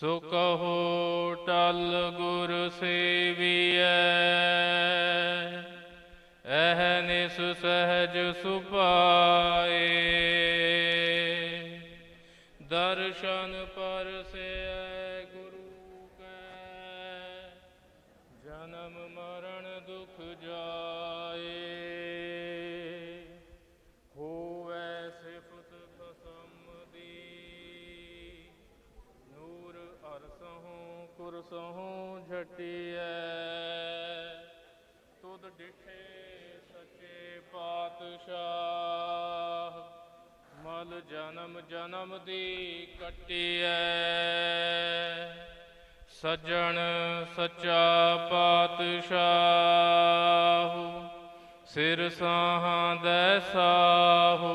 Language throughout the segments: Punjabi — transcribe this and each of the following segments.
ਸੋ ਕਹੋ ਟਲ ਗੁਰ ਸੇਵੀਐ ਐਹ ਨਿਸ ਸੁਪਾਏ ਅਰਸਹੋਂ ਕੁਰਸਹੋਂ ਝਟਿਐ ਤੁਧ ਡਿਠੇ ਸੱਚੇ ਪਾਤਸ਼ਾਹ, ਮਲ ਜਨਮ ਜਨਮ ਦੀ ਕੱਟਿਐ। ਸੱਜਣ ਸੱਚਾ ਪਾਤਸ਼ਾਹ, ਸਿਰ ਸਾਹਾਂ ਦੈ ਸਾਹੋ।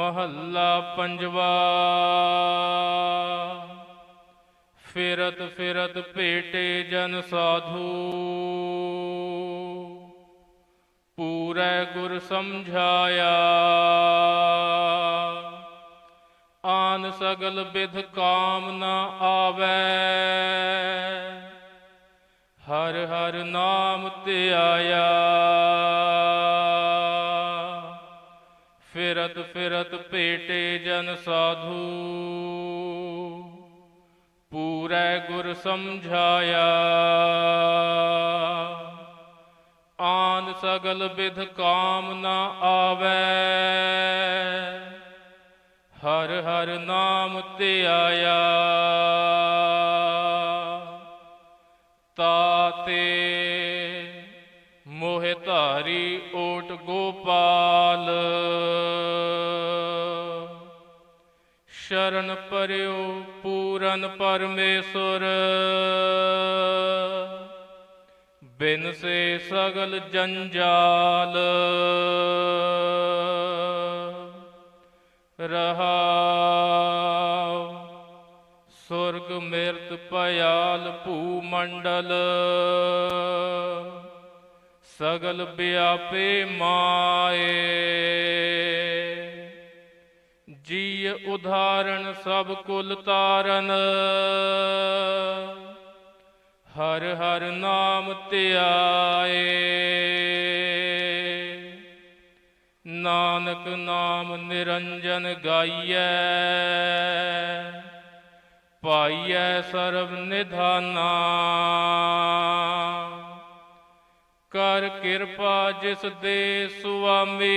ਮਹੱਲਾ ਪੰਜਵਾ। ਫਿਰਤ ਫਿਰਤ ਭੇਟੇ ਜਨ ਸਾਧੂ। ਪੂਰੈ ਗੁਰ ਸਮਝਾਇਆ। ਆਨ ਸਗਲ ਵਿਧ ਕਾਮ ਨਾ ਆਵੈ। ਹਰ ਹਰ ਨਾਮ ਤੇ ਆਇਆ। ਫਿਰਤ ਫਿਰਤ ਭੇਟੇ ਜਨ ਸਾਧੂ। ਪੂਰੈ ਗੁਰ ਸਮਝਾਇਆ। ਆਨ ਸਗਲ ਵਿਧ ਕਾਮ ਨਾ ਆਵੈ। ਹਰ ਹਰ ਨਾਮ ਤੇ ਧਿਆਇਆ ਤਾਤੇ ਮੋਹਿ ਧਾਰੀ ਸ਼ਰਨ ਪਰਿਓ ਪੂਰਨ ਪਰਮੇਸ਼ਰ। ਬਿਨ ਸੇ ਸਗਲ ਜੰਜਾਲ। ਰਹਾਉ, ਸੁਰਗ ਮਿਰਤ ਪਿਆਲ ਭੂ ਮੰਡਲ ਸਗਲ ਵਿਆਪੇ ਮਾਏ। ਜੀ ਉਧਾਰਨ ਸਭ ਕੁਲ ਤਾਰਨ। ਹਰ ਹਰ ਨਾਮ ਧਿਆਏ ਨਾਨਕ ਨਾਮ ਨਿਰੰਜਨ ਗਾਈਐ। ਪਾਈਐ ਸਰਬ ਨਿਧਾਨਾ। ਕਰ ਕਿਰਪਾ ਜਿਸ ਦੇ ਸੁਆਮੀ।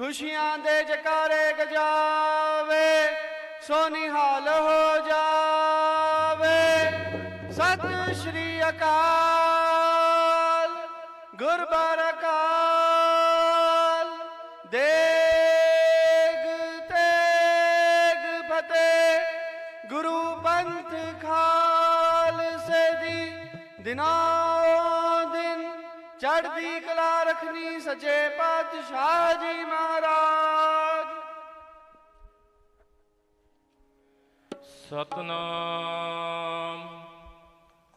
ਖੁਸ਼ੀਆਂ ਦੇ ਜਕਾਰੇ ਗਜਾਵੇ ਸੋ ਨਿਹਾਲ ਹੋ ਜਾਵੇ। ਸਤਿ ਸ਼੍ਰੀ ਅਕਾਲ ਗੁਰਬਰਕਾਲ ਦੇਗ ਤੇਗ ਫਤਿਹ, ਗੁਰੂ ਪੰਥ ਖਾਲਸੇ ਦੀ ਦਿਨੋਂ ਦਿਨ ਚੜ੍ਹਦੀ ਕਲਾ ਰਖਨੀ ਸੱਚੇ ਪਾਤਸ਼ਾਹ ਜੀ ਮਹਾਰਾਜ। ਸਤਨਾਮ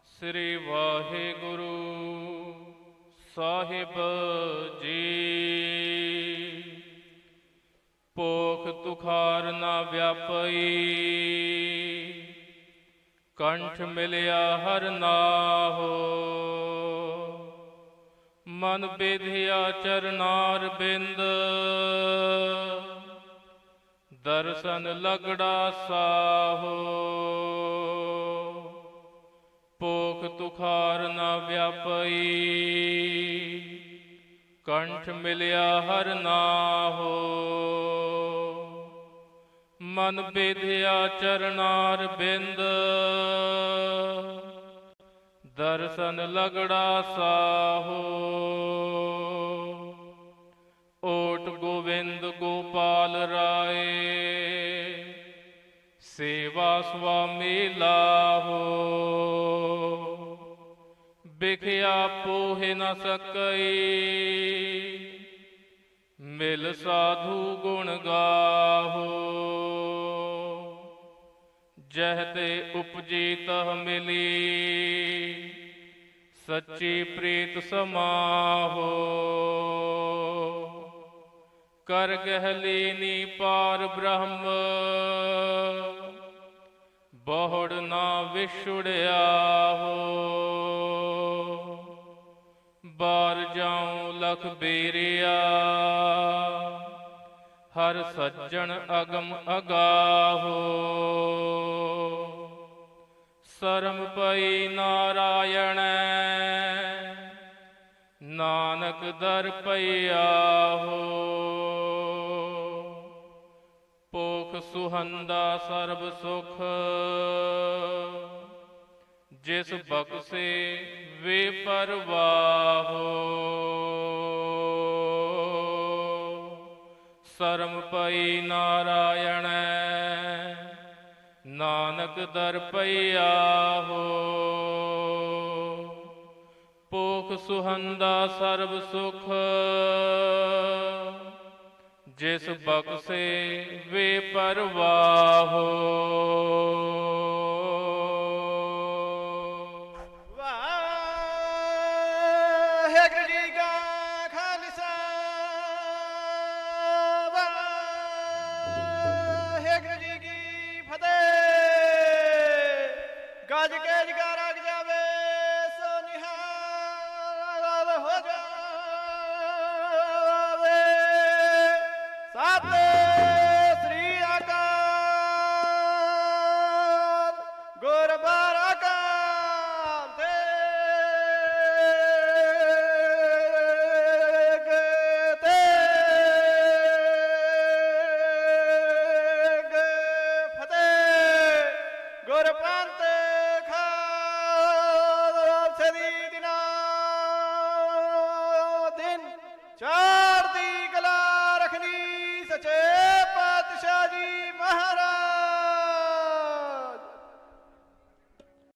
ਸ੍ਰੀ ਵਾਹਿਗੁਰੂ ਸਾਹਿਬ ਜੀ। ਭੋਖ ਪੋਖ ਤੁਖਾਰ ਨਾ ਵਿਆਪਈ। ਕੰਠ ਮਿਲਿਆ ਹਰ ਨਾਹੋ। ਮਨ ਬੇਧਿਆ ਚਰਨਾਰ ਬਿੰਦ। ਦਰਸ਼ਨ ਲਗੜਾ ਸਾਹੋ। ਪੋਖ ਤੁਖਾਰ ਨਾ ਵਿਆਪਈ। ਕੰਠ ਮਿਲਿਆ ਹਰ ਨਾਹੋ। ਮਨ ਬੇਧਿਆ ਚਰਨਾਰ ਬਿੰਦ। ਦਰਸ਼ਨ ਲਗੜਾ ਸਾਹੋ। ਓਟ ਗੋਵਿੰਦ ਗੋਪਾਲ ਰਾਏ, ਸੇਵਾ ਸੁਆਮੀ ਲਾਹੋ। ਬਿਖਿਆ ਪੋਹਿ ਨ ਸਕਈ, ਮਿਲ ਸਾਧੂ ਗੁਣ ਗਾਹੋ। ਜਹ ਤੇ ਉਪਜੀ ਤਹ ਮਿਲੀ। ਸੱਚੀ ਪ੍ਰੀਤ ਸਮਾਹੋ। ਕਰ ਗਹਿਲੀਨੀ ਪਾਰ ਬ੍ਰਹਮ। ਬਹੁੜ ਨਾ ਵਿਛੁੜਿਆ ਹੋ ਬਾਰ ਜਾਉ ਲਖ ਬੇਰਿਆ। ਹਰ ਸੱਜਣ ਅਗਮ ਅਗਾਹੋ। ਸਰਮ ਪਈ ਨਾਰਾਇਣ। ਨਾਨਕ ਦਰ ਪਈਆ ਹੋ ਪੋਖ ਸੁਹੰਦਾ ਸਰਬ ਸੁਖ। ਜਿਸ ਬਖਸੇ ਵੇ ਪਰਵਾਹੋ। ਸਰਮ ਪਈ ਨਾਰਾਇਣ। ਨਾਨਕ ਦਰ ਪਈਆ ਹੋ ਪੋਖ ਸੁਹੰਦਾ ਸਰਬ ਸੁਖ। ਜਿਸ ਬਖਸੇ ਵੇ ਪਰਵਾਹੋ। ਗੱਜ ਕੇ ਜਗਾਰਾ